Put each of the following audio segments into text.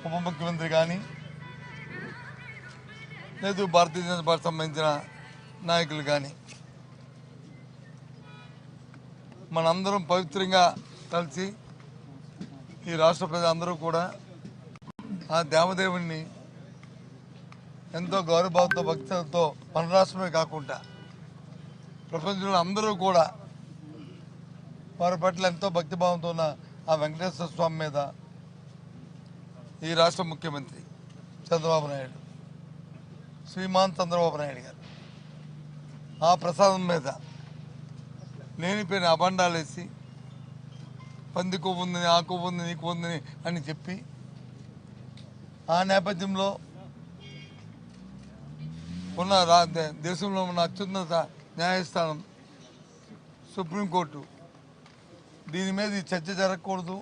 ఉప ముఖ్యమంత్రి కానీ లేదు భారతీయ జనతా పార్టీ సంబంధించిన నాయకులు కానీ మనందరం పవిత్రంగా కలిసి ఈ రాష్ట్ర ప్రజలందరూ కూడా ఆ దేవదేవుణ్ణి ఎంతో గౌరవభావంతో భక్తులతో మన రాష్ట్రమే కాకుండా ప్రపంచంలో అందరూ కూడా వారి పట్ల ఎంతో భక్తిభావంతో ఉన్న ఆ వెంకటేశ్వర స్వామి మీద ఈ రాష్ట్ర ముఖ్యమంత్రి చంద్రబాబు నాయుడు శ్రీమాన్ చంద్రబాబు నాయుడు గారు. ఆ ప్రసాదం మీద లేనిపోయిన అబండాలు వేసి పంది కొవ్వు ఉంది ఆ కొవ్వు ఉంది నీ ఉందని ఉంది అని చెప్పి ఆ నేపథ్యంలో ఉన్న రా దేశంలో ఉన్న అత్యున్నత న్యాయస్థానం సుప్రీంకోర్టు దీని మీద ఈ చర్చ జరగకూడదు.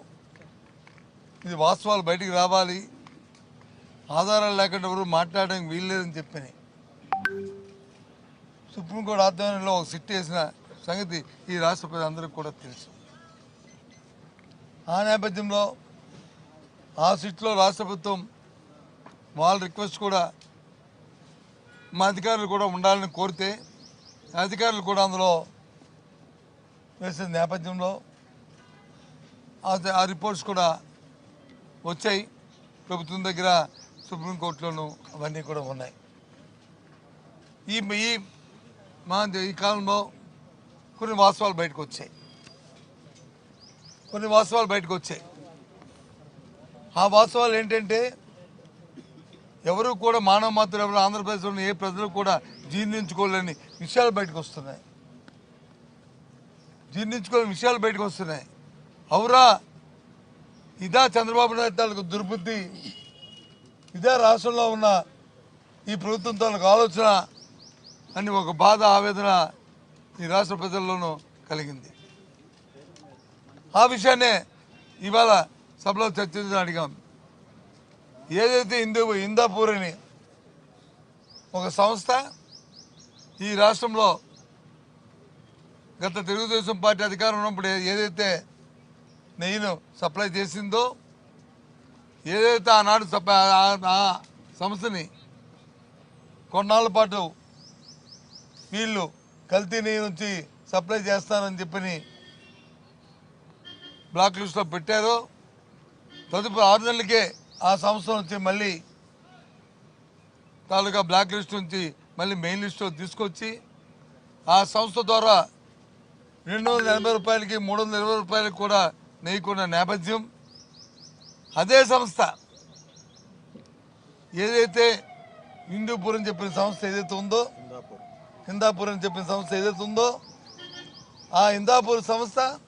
ఇది వాస్తవాలు బయటికి రావాలి. ఆధారాలు లేకుండా ఎవరు మాట్లాడడానికి వీల్లేదని చెప్పని. సుప్రీంకోర్టు ఆధ్వర్యంలో ఒక సిట్ వేసిన సంగతి ఈ రాష్ట్ర ప్రజలందరికీ కూడా తెలుసు. ఆ నేపథ్యంలో ఆ సిట్లో రాష్ట్ర ప్రభుత్వం వాళ్ళ రిక్వెస్ట్ కూడా మా అధికారులు కూడా ఉండాలని కోరితే అధికారులు కూడా అందులో వేసిన నేపథ్యంలో ఆ- ఆ రిపోర్ట్స్ కూడా వచ్చాయి. ప్రభుత్వం దగ్గర సుప్రీంకోర్టులోను అవన్నీ కూడా ఉన్నాయి. ఈ ఈ మా ఈ కాలంలో కొన్ని వాస్తవాలు బయటకు వచ్చాయి. కొన్ని వాస్తవాలు బయటకు వచ్చాయి. ఆ వాస్తవాలు ఏంటంటే ఎవరు కూడా మానవ మాత్రం ఎవరు ఆంధ్రప్రదేశ్లోని ఏ ప్రజలు కూడా జీర్ణించుకోలేని విషయాలు బయటకు వస్తున్నాయి. జీర్ణించుకోలేని విషయాలు బయటకు వస్తున్నాయి. అవురా ఇదా చంద్రబాబు నాయుడు తాలూకు దుర్బుద్ధి ఇదే రాష్ట్రంలో ఉన్న ఈ ప్రభుత్వం తాలూకు ఆలోచన అని ఒక బాధ ఆవేదన ఈ రాష్ట్ర ప్రజల్లోనూ కలిగింది. ఆ విషయాన్నే ఇవాళ సభలో చర్చించడం అడిగాం. ఏదైతే హిందూ ఇందాపూర్ అని ఒక సంస్థ ఈ రాష్ట్రంలో గత తెలుగుదేశం పార్టీ అధికారం ఉన్నప్పుడు ఏదైతే నెయ్యిను సప్లై చేసిందో ఏదైతే ఆనాడు సప్లై ఆ- సంస్థని కొన్నాళ్ళ పాటు వీళ్ళు కల్తీ నెయ్యి నుంచి సప్లై చేస్తానని చెప్పని బ్లాక్ లిస్ట్లో పెట్టారు. తదుపరి ఆరు నెలలకే ఆ సంస్థ నుంచి మళ్ళీ తాలూకా బ్లాక్ లిస్ట్ నుంచి మళ్ళీ మెయిన్ లిస్ట్లో తీసుకొచ్చి ఆ సంస్థ ద్వారా రెండు వందల ఎనభై రూపాయలకి మూడు వందల ఇరవై రూపాయలకి కూడా నెయ్యకున్న నేపథ్యం అదే సంస్థ. ఏదైతే హిందూపూర్ అని చెప్పిన సంస్థ ఏదైతే ఉందో హిందాపూర్ అని చెప్పిన సంస్థ ఏదైతే ఉందో ఆ హిందాపూర్ సంస్థ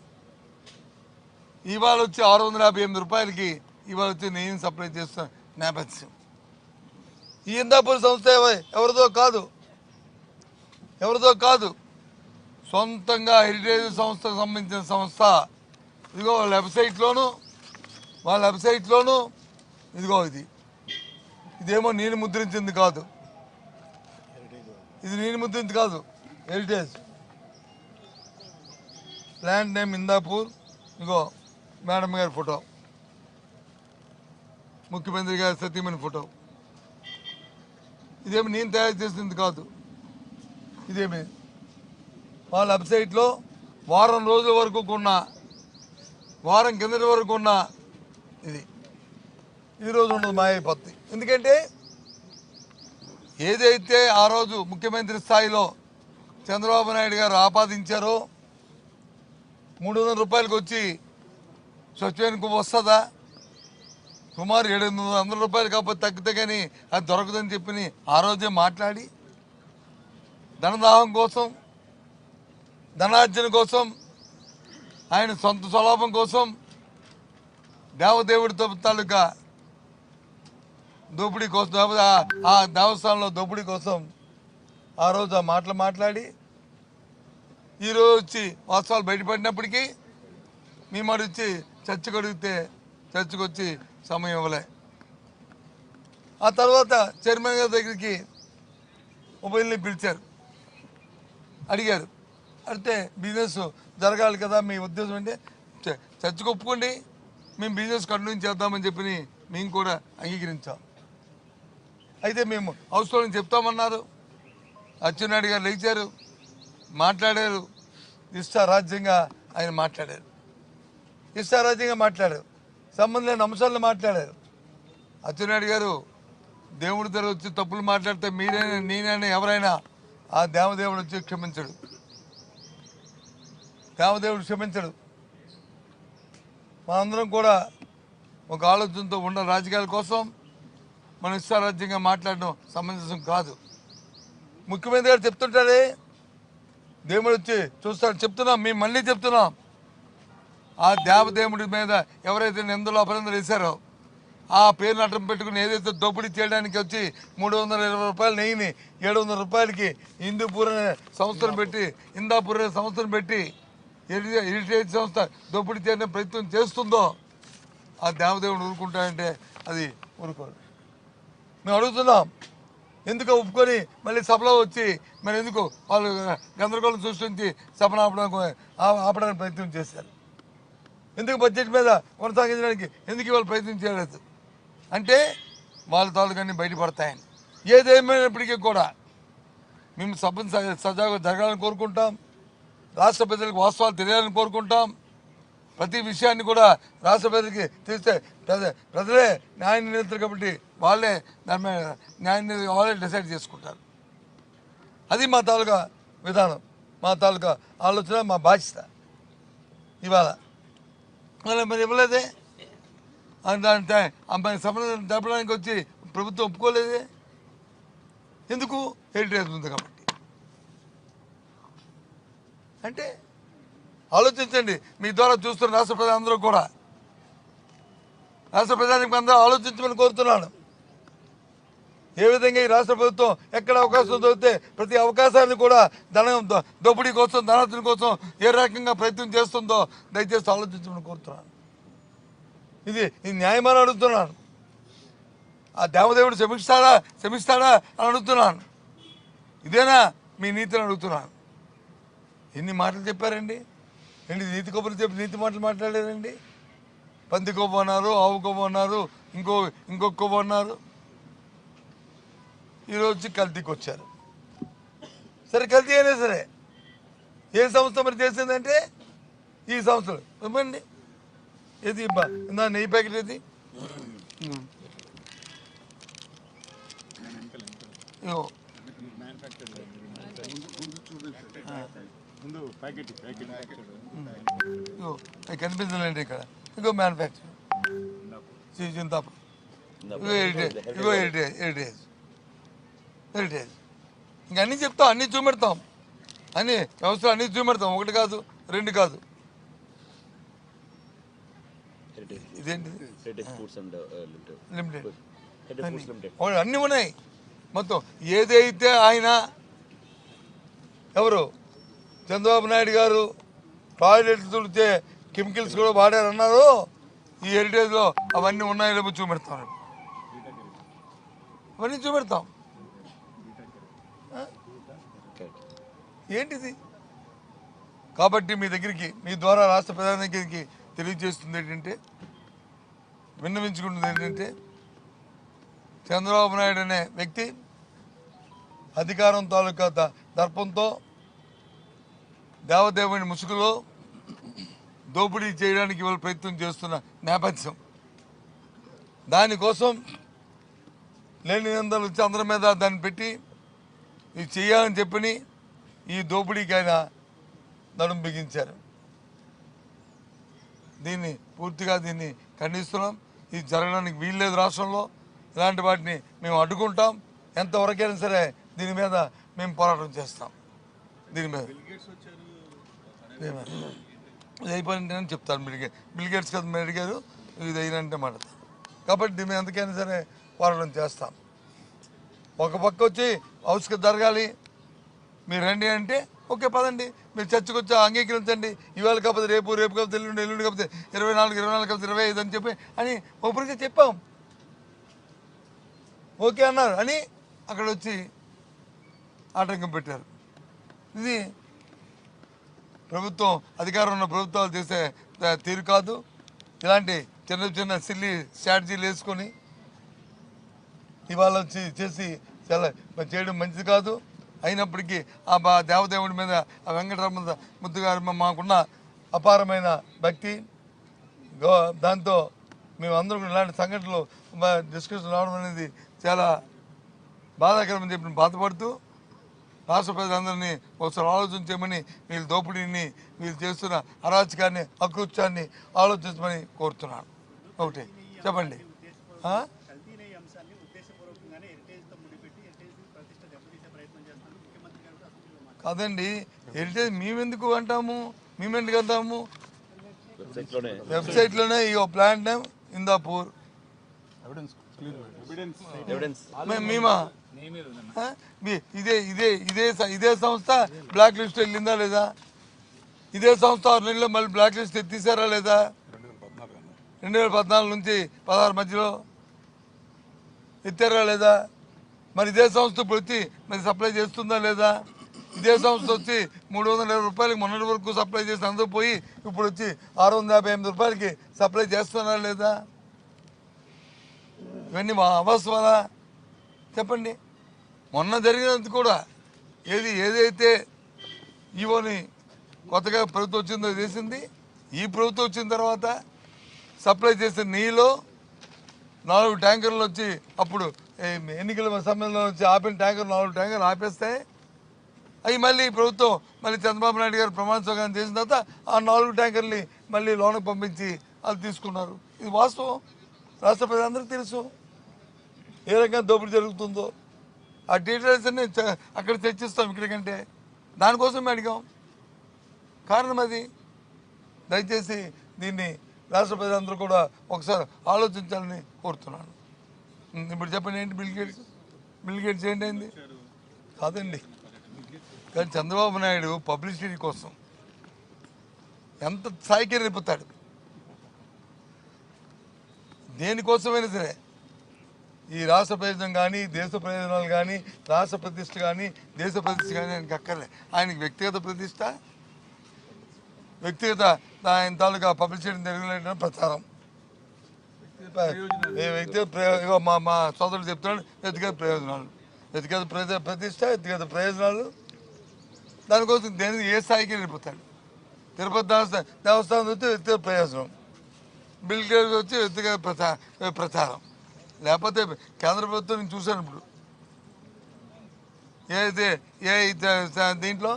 ఇవాళ వచ్చి ఆరు వందల యాభై ఎనిమిది రూపాయలకి ఇవాళ వచ్చి నెయ్యిని సప్లై చేస్తున్న నేపథ్యం. ఈ హిందాపూర్ సంస్థ ఎవ- ఎవరిదో కాదు. ఎవరిదో కాదు. సొంతంగా హెరిటేజ్ సంస్థకు సంబంధించిన సంస్థ ఇదిగో వాళ్ళ వెబ్సైట్లోను వాళ్ళ వెబ్సైట్లోను ఇదిగో ఇది. ఇదేమో నేను ముద్రించింది కాదు. ఇది నేను ముద్రించింది కాదు. Heritage land name Indapur. ఇదిగో మేడం గారి ఫోటో. ముఖ్యమంత్రి గారి సతీమణి ఫోటో. ఇదేమి నేను తయారు చేసింది కాదు. ఇదేమి? వాళ్ళ వెబ్సైట్లో వారం రోజుల వరకు కొన్న వారం కిందటి వరకు ఉన్న ఇది. ఈరోజు ఉండదు మాయైపోద్ది ఎందుకంటే ఏదైతే ఆ రోజు ముఖ్యమంత్రి స్థాయిలో చంద్రబాబు నాయుడు గారు ఆపాదించారో మూడు వందల రూపాయలకు వచ్చి స్వచ్ఛమైన వస్తుందా? సుమారు ఏడు వందల రూపాయలు కాకపోతే తగ్గితే కానీ అది దొరకదని చెప్పి ఆ రోజే మాట్లాడి ధనదాహం కోసం ధనార్జన కోసం ఆయన సొంత స్వలాభం కోసం దేవదేవుడితో తాలూకా దోపిడీ కోసం ఆ- దేవస్థానంలో దోపిడీ కోసం ఆ రోజు ఆ మాటలు మాట్లాడి ఈరోజు వచ్చి వాస్తవాలు బయటపడినప్పటికీ మీ మాట వచ్చి చర్చకు అడిగితే చర్చకు వచ్చి సమయం ఇవ్వలే. ఆ తర్వాత చైర్మన్ గారి దగ్గరికి ఉపయోగించి పిలిచారు. అడిగారు. అంటే బిజినెస్ జరగాలి కదా మీ ఉద్దేశం అంటే చ- చర్చకు ఒప్పుకోండి మేము బిజినెస్ కంటిన్యూ చేద్దామని చెప్పి మేము కూడా అంగీకరించాం. అయితే మేము హౌస్లో చెప్తామన్నారు. అచ్చెన్నాయుడు గారు లేచారు మాట్లాడారు. ఇష్టారాజ్యంగా ఆయన మాట్లాడారు. ఇష్టారాజ్యంగా మాట్లాడారు. సంబంధమైన అంశాలను మాట్లాడారు. అచ్చెన్నాయుడు గారు దేవుడి దగ్గర వచ్చి తప్పులు మాట్లాడితే మీరైనా నేనైనా ఎవరైనా ఆ దేవదేవుడు వచ్చి క్షమించడు. దేవదేవుడు క్షమించడు. మనందరం కూడా ఒక ఆలోచనతో ఉన్న రాజకీయాల కోసం మన ఇష్టారాజ్యంగా మాట్లాడడం సమంజసం కాదు. ముఖ్యమంత్రి గారు చెప్తుంటారే దేవుడు వచ్చి చూస్తాడు చెప్తున్నాం మేము మళ్ళీ చెప్తున్నాం. ఆ దేవదేవుడి మీద ఎవరైతే నిందలు అపరందలు వేశారో ఆ పేరుని అడ్డం పెట్టుకుని ఏదైతే దోపిడీ చేయడానికి వచ్చి మూడు వందల ఇరవై రూపాయలు నెయ్యిని ఏడు వందల రూపాయలకి హిందూపూర్ అనే సంస్థను పెట్టి ఇందాపూర్ అనే సంస్థను పెట్టి హెరిటేజ్ సంస్థ దోపిడీ చేయడానికి ప్రయత్నం చేస్తుందో ఆ దేవదేవుడు ఊరుకుంటాడంటే అది ఊరుకోరు మేము అడుగుతున్నాం ఎందుకు ఒప్పుకొని మళ్ళీ సభలో వచ్చి మరి ఎందుకు వాళ్ళు గందరగోళం సృష్టించి సభను ఆపడానికి ఆపడానికి ప్రయత్నం చేశారు. ఎందుకు బడ్జెట్ మీద కొనసాగించడానికి ఎందుకు వాళ్ళు ప్రయత్నం చేయలేదు? అంటే వాళ్ళ తాలూకాన్ని బయటపడతాయని. ఏదేమైనప్పటికీ కూడా మేము సభను సజాగా సజావుగా జరగాలని కోరుకుంటాం. రాష్ట్ర ప్రజలకు వాస్తవాలు తెలియాలని కోరుకుంటాం. ప్రతి విషయాన్ని కూడా రాష్ట్ర ప్రజలకి తెలిస్తే ప్రజలే న్యాయ నిర్ణయిస్తారు కాబట్టి వాళ్ళే దాని మీద న్యాయ వాళ్ళే డిసైడ్ చేసుకుంటారు. అది మా తాలూకా విధానం మా తాలూకా ఆలోచన మా బాధ్యత. ఇవాళ మరి మరి ఇవ్వలేదే? దాని అమ్మాయి సంబంధం తెప్పడానికి వచ్చి ప్రభుత్వం ఒప్పుకోలేదే? ఎందుకు? హెరిటేజ్ ఉంది కాబట్టి. అంటే ఆలోచించండి. మీ ద్వారా చూస్తున్న రాష్ట్ర ప్రజలందరూ కూడా. రాష్ట్ర ప్రజానికి అందరూ ఆలోచించమని కోరుతున్నాను. ఏ విధంగా ఈ రాష్ట్ర ప్రభుత్వం ఎక్కడ అవకాశం దొరికితే ప్రతి అవకాశాన్ని కూడా ధనం దోపిడీ కోసం ధనార్థుల కోసం ఏ రకంగా ప్రయత్నం చేస్తుందో దయచేసి ఆలోచించమని కోరుతున్నాను. ఇది ఈ న్యాయమని అడుగుతున్నాను. ఆ దేవదేవుడు క్షమిస్తాడా? క్షమిస్తాడా అని అడుగుతున్నాను. ఇదేనా మీ నీతిని అడుగుతున్నాను. ఎన్ని మాటలు చెప్పారండి? ఏంటి నీతి కొబ్బరి చెప్పి నీతి మాటలు మాట్లాడారండి పంది కొవ్వు అన్నారు ఆవు కొవ్వు అన్నారు ఇంకో ఇంకొక కొవ్వు అన్నారు. ఈరోజు వచ్చి కల్తీకి వచ్చారు. సరే కల్తీ అయినా సరే ఏ సంస్థ మరి చేసిందంటే ఈ సంస్థలు ఇవ్వండి ఏది బ- నెయ్యి ప్యాకెట్ ఏది? ఇగో. ముందు ప్యాకెట్ ప్యాకెట్ కనిపించలేండి ఇక్కడ. ఇగో మ్యానుఫ్యాక్చర్ చింతాపు. ఇగో హెరిటేజ్ ఇగో హెరిటేజ్ హెరిటేజ్ హెరిటేజ్ ఇంక అన్నీ చెప్తాం అన్నీ చూపెడతాం. అన్ని వ్యవస్థలు అన్నీ చూపెడతాం. ఒకటి కాదు రెండు కాదు. లిమిటెడ్ అవును, అన్నీ ఉన్నాయి. మొత్తం ఏదైతే ఆయన ఎవరు? చంద్రబాబు నాయుడు గారు టాయిలెట్లు తుడితే కెమికల్స్ కూడా వాడారన్నారు. ఈ హెరిటేజ్లో అవన్నీ ఉన్నాయో చూపెడతాం. అవన్నీ చూపెడతాం. ఏంటిది? కాబట్టి మీ దగ్గరికి మీ ద్వారా రాష్ట్ర ప్రధాని దగ్గరికి తెలియజేస్తుంది ఏంటంటే విన్నవించుకుంటుంది ఏంటంటే చంద్రబాబు నాయుడు అనే వ్యక్తి అధికారం తాలూకా దర్పంతో దేవదేవుని ముసుగులో దోపిడీ చేయడానికి వాళ్ళు ప్రయత్నం చేస్తున్న నేపథ్యం. దానికోసం లేని నిందలు వచ్చి అందరి మీద దాన్ని పెట్టి ఇది చేయాలని చెప్పని ఈ దోపిడీకి ఆయన నడుం బిగించారు. దీన్ని పూర్తిగా దీన్ని ఖండిస్తున్నాం. ఇది జరగడానికి వీల్లేదు రాష్ట్రంలో. ఇలాంటి వాటిని మేము అడ్డుకుంటాం. ఎంతవరకైనా సరే దీని మీద మేము పోరాటం చేస్తాం. దీని మీద. ఇది అయిపోయింది అని చెప్తాను బిల్గే బిల్గేట్స్ కదా మీరు అడిగారు? ఇది అయినంటే మాట. కాబట్టి మీద ఎంతకైనా సరే పోరాటం చేస్తాం. ఒక పక్క వచ్చి హౌస్కి జరగాలి. మీరు రండి అంటే ఓకే పదండి. మీరు చర్చకు వచ్చి అంగీకరించండి. ఇవాళ కాకపోతే రేపు రేపు కాకపోతే ఎల్లుండి ఎల్లుండి కాకపోతే ఇరవై నాలుగు ఇరవై నాలుగు కాకపోతే ఇరవై ఐదు అని చెప్పి అని ఒకరికి చెప్పాం. ఓకే అన్నారు. అని అక్కడ వచ్చి ఆటంకం పెట్టారు. ఇది ప్రభుత్వం అధికారం ఉన్న ప్రభుత్వాలు చేసే తీరు కాదు. ఇలాంటి చిన్న చిన్న సిల్లి స్ట్రాటజీలు వేసుకొని ఇవాళ వచ్చి చేసి చాలా చేయడం మంచిది కాదు. అయినప్పటికీ ఆ బా- దేవదేవుడి మీద ఆ వెంకటరమణ ముద్దు గారి మాకున్న అపారమైన భక్తి. గో దాంతో మేము ఇలాంటి సంఘటనలు డిస్కషన్ రావడం అనేది చాలా బాధాకరమని చెప్పి బాధపడుతూ రాష్ట్ర ప్రజలందరినీ ఒకసారి ఆలోచన చేయమని వీళ్ళ దోపిడీని వీళ్ళు చేస్తున్న అరాచకాన్ని అకృత్యాన్ని ఆలోచించమని కోరుతున్నాను. ఒకటి చెప్పండి. కాదండి హెరిటేజ్ మేమెందుకు అంటాము? మేమెందుకు అంటాము? వెబ్సైట్లోనే వెబ్సైట్లోనే ఈ ప్లాంట్ నేమ్ ఇందాపూర్. ఎవిడెన్స్ మే- మేమా? ఇదే ఇదే ఇదే ఇదే సంస్థ బ్లాక్ లిస్ట్ వెళ్ళిందా లేదా? ఇదే సంస్థ ఆరు నెలల్లో మళ్ళీ బ్లాక్ లిస్ట్ ఎత్తిసారా లేదా? రెండు వేల పద్నాలుగు నుంచి పదహారు మధ్యలో ఎత్తారా లేదా? మరి ఇదే సంస్థ ఇప్పుడు వచ్చి మరి సప్లై చేస్తుందా లేదా? ఇదే సంస్థ వచ్చి మూడు వందల ఇరవై రూపాయలకి మొన్నటి వరకు సప్లై చేసి అందరూ పోయి ఇప్పుడు వచ్చి ఆరు వందల యాభై ఎనిమిది రూపాయలకి సప్లై చేస్తున్నారా లేదా? ఇవన్నీ మా అవసరమా చెప్పండి. మొన్న జరిగినందుకు కూడా ఏది ఏదైతే ఈవోని కొత్తగా ప్రభుత్వం వచ్చిందో చేసింది ఈ ప్రభుత్వం వచ్చిన తర్వాత సప్లై చేసిన నీళ్ళు నాలుగు ట్యాంకర్లు వచ్చి అప్పుడు ఎన్నికల సమయంలో వచ్చి ఆపిన ట్యాంకర్ నాలుగు ట్యాంకర్లు ఆపేస్తే అవి మళ్ళీ ప్రభుత్వం మళ్ళీ చంద్రబాబు నాయుడు గారు ప్రమాణ స్వీకారం చేసిన తర్వాత ఆ నాలుగు ట్యాంకర్ని మళ్ళీ లోనకు పంపించి వాళ్ళు తీసుకున్నారు. ఇది వాస్తవం. రాష్ట్ర ప్రజలందరికీ తెలుసు. ఏ రకంగా దోపిడీ జరుగుతుందో. ఆ డీటెయిల్స్ అన్ని అక్కడ చర్చిస్తాం ఇక్కడికంటే దానికోసం అడిగాం. కారణం అది. దయచేసి దీన్ని రాష్ట్ర ప్రజలందరూ కూడా ఒకసారి ఆలోచించాలని కోరుతున్నాను. ఇప్పుడు చెప్పండి ఏంటి బిల్గేట్స్ బిల్గేట్స్ బిల్ అయింది? ఏంటైంది కాదండి. కానీ చంద్రబాబు నాయుడు పబ్లిసిటీ కోసం ఎంత స్థాయికి రేపుతాడు దేనికోసమైనా సరే ఈ రాష్ట్ర ప్రయోజనం కానీ దేశ ప్రయోజనాలు కానీ రాష్ట్ర ప్రతిష్ట కానీ దేశ ప్రతిష్ట కానీ ఆయనకి అక్కర్లే. ఆయనకి వ్యక్తిగత ప్రతిష్ట వ్యక్తిగత ఆయన తాలూకా పబ్లిసిటీ జరగలేని ప్రచారం. ఏ వ్యక్తిగత ప్రయో- ఇగో మా మా సోదరుడు చెప్తున్నాడు వ్యక్తిగత ప్రయోజనాలు. వ్యక్తిగత ప్రయోజన ప్రతిష్ట వ్యక్తిగత ప్రయోజనాలు. దానికోసం దేని ఏ స్థాయికి వెళ్ళిపోతాడు? తిరుపతి దేవస్థానం దేవస్థానం వచ్చి వ్యక్తిగత ప్రయోజనం. బిల్ గేట్స్ వచ్చి వ్యక్తిగత ప్రచా ప్రచారం. లేకపోతే కేంద్ర ప్రభుత్వం నేను చూశాను ఇప్పుడు. ఏదైతే ఏ దీంట్లో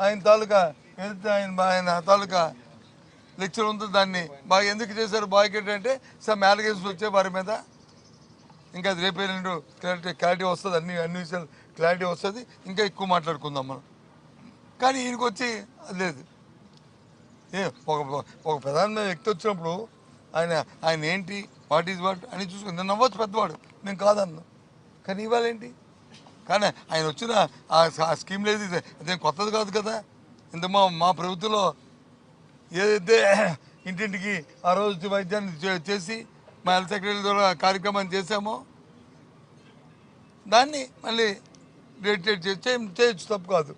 ఆయన తాలూకా ఏదైతే ఆయన ఆయన తాలూకా లెక్చర్ ఉందో దాన్ని బాగా ఎందుకు చేశారు బాయ్కెట్ అంటే సమ్ అలిగేషన్స్ వచ్చే వారి మీద. ఇంకా అది రేపే రెండు క్లారిటీ క్లారిటీ వస్తుంది అన్ని అన్ని విషయాలు క్లారిటీ వస్తుంది. ఇంకా ఎక్కువ మాట్లాడుకుందాం మనం. కానీ ఈయనకు వచ్చి అది లేదు. ఏ ఒక ఒక ప్రధానమైన వ్యక్తి వచ్చినప్పుడు ఆయన ఆయన ఏంటి వాట్ ఈజ్ వాట్ అని చూసుకుని. నేను నవ్వచ్చు పెద్దవాడు. నేను కాదన్నా. కానీ ఇవ్వాలేంటి కానీ ఆయన వచ్చిన ఆ స్కీమ్ లేదు ఇది. అదేం కొత్తది కాదు కదా. ఇంత మా మా ప్రభుత్వంలో ఏదైతే ఇంటింటికి ఆ రోజు వైద్యాన్ని చేసి మా హెల్త్ సెక్రటరీ ద్వారా కార్యక్రమాన్ని చేశామో. దాన్ని మళ్ళీ రేటెడ్ చేసి చేయొచ్చు తప్పు కాదు.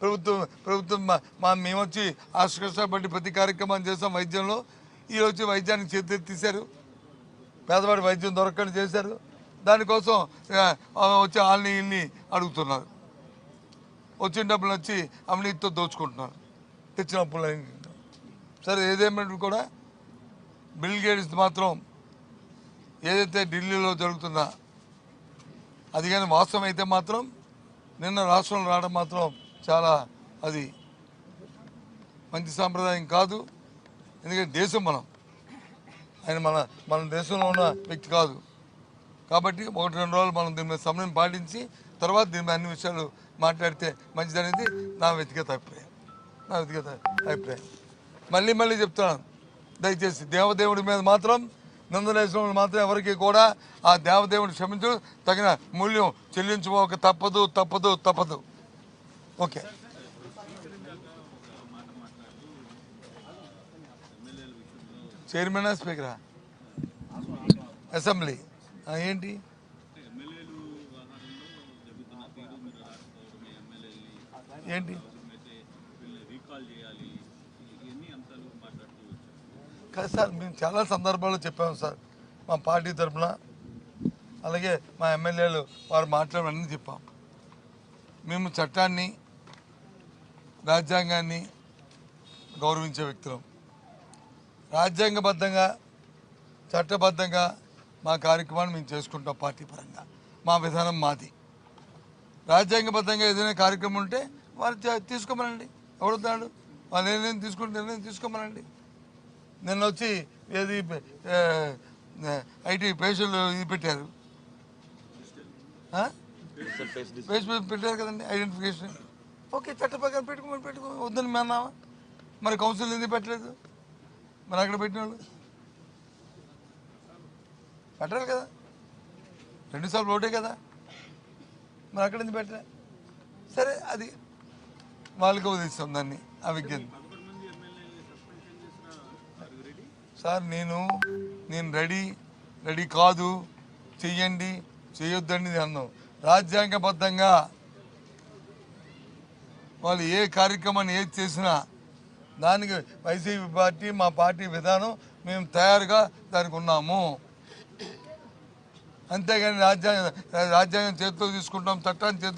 ప్రభుత్వం ప్రభుత్వం మా మేము వచ్చి ఆశ కష్టపడి ప్రతి కార్యక్రమాన్ని చేసాం వైద్యంలో. ఈ వచ్చి వైద్యానికి చేతి తీశారు. పేదవాడి వైద్యం దొరకని చేశారు. దానికోసం వచ్చి వాళ్ళని వీళ్ళని అడుగుతున్నారు. వచ్చిన డబ్బులు వచ్చి అవినీతితో దోచుకుంటున్నారు. తెచ్చిన అప్పులు సరే ఏదేమైనా కూడా బిల్ గేట్స్ మాత్రం ఏదైతే ఢిల్లీలో జరుగుతుందా అది కానీ వాస్తవం అయితే మాత్రం నిన్న రాష్ట్రంలో రావడం మాత్రం చాలా అది మంచి సాంప్రదాయం కాదు. ఎందుకంటే దేశం మనం. ఆయన మన మన దేశంలో ఉన్న వ్యక్తి కాదు. కాబట్టి ఒకటి రెండు రోజులు మనం దీని మీద సమయం పాటించి తర్వాత దీని మీద అన్ని విషయాలు మాట్లాడితే మంచిదనేది నా వ్యక్తిగత అభిప్రాయం. నా వ్యక్తిగత అభిప్రాయం. మళ్ళీ మళ్ళీ చెప్తున్నాను. దయచేసి దేవదేవుడి మీద మాత్రం నందనేశ్వరుడు మాత్రం ఎవరికి కూడా ఆ దేవదేవుడు క్షమించు తగిన మూల్యం చెల్లించుకోక తప్పదు తప్పదు తప్పదు. ఓకే. చైర్మన్ స్పీకరా? అసెంబ్లీ. ఏంటి? ఏంటి? కాదు సార్ మేము చాలా సందర్భాల్లో చెప్పాము సార్. మా పార్టీ తరఫున అలాగే మా ఎమ్మెల్యేలు వారు మాట్లాడమని చెప్పాం. మేము చట్టాన్ని రాజ్యాంగాన్ని గౌరవించే వ్యక్తులం. రాజ్యాంగబద్ధంగా చట్టబద్ధంగా మా కార్యక్రమాన్ని మేము చేసుకుంటాం పార్టీ పరంగా. మా విధానం మాది. రాజ్యాంగబద్ధంగా ఏదైనా కార్యక్రమం ఉంటే వారు తీసుకోమనండి. ఎవడుతున్నాడు వాళ్ళు నిర్ణయం తీసుకుంటే నిర్ణయం తీసుకోమనండి. నిన్న వచ్చి ఏది ఐటీ పేషెంట్లు ఇది పెట్టారు. ఆ? పెట్టారు కదండి ఐడెంటిఫికేషన్. ఓకే చట్ట ప్రకారం పెట్టుకోమని పెట్టుకో వద్దని మేము మరి కౌన్సిల్ ఎందుకు పెట్టలేదు? మరి అక్కడ పెట్టిన వాళ్ళు పెట్టాలి కదా. రెండుసార్లు ఓటే కదా. మరి అక్కడ ఎందుకు పెట్టలే? సరే అది వాళ్ళకి వదిలిస్తాం దాన్ని ఆ విజ్ఞప్తి సార్ నేను నేను రెడీ రెడీ కాదు. చెయ్యండి చేయొద్దండి అన్నాం. రాజ్యాంగబద్ధంగా వాళ్ళు ఏ కార్యక్రమాన్ని ఏది చేసినా దానికి వైసీపీ పార్టీ మా పార్టీ విధానం మేము తయారుగా దానికి ఉన్నాము. అంతేగాని రాజ్యాంగం రాజ్యాంగం చేతిలో తీసుకుంటాం చట్టాన్ని చేతిలో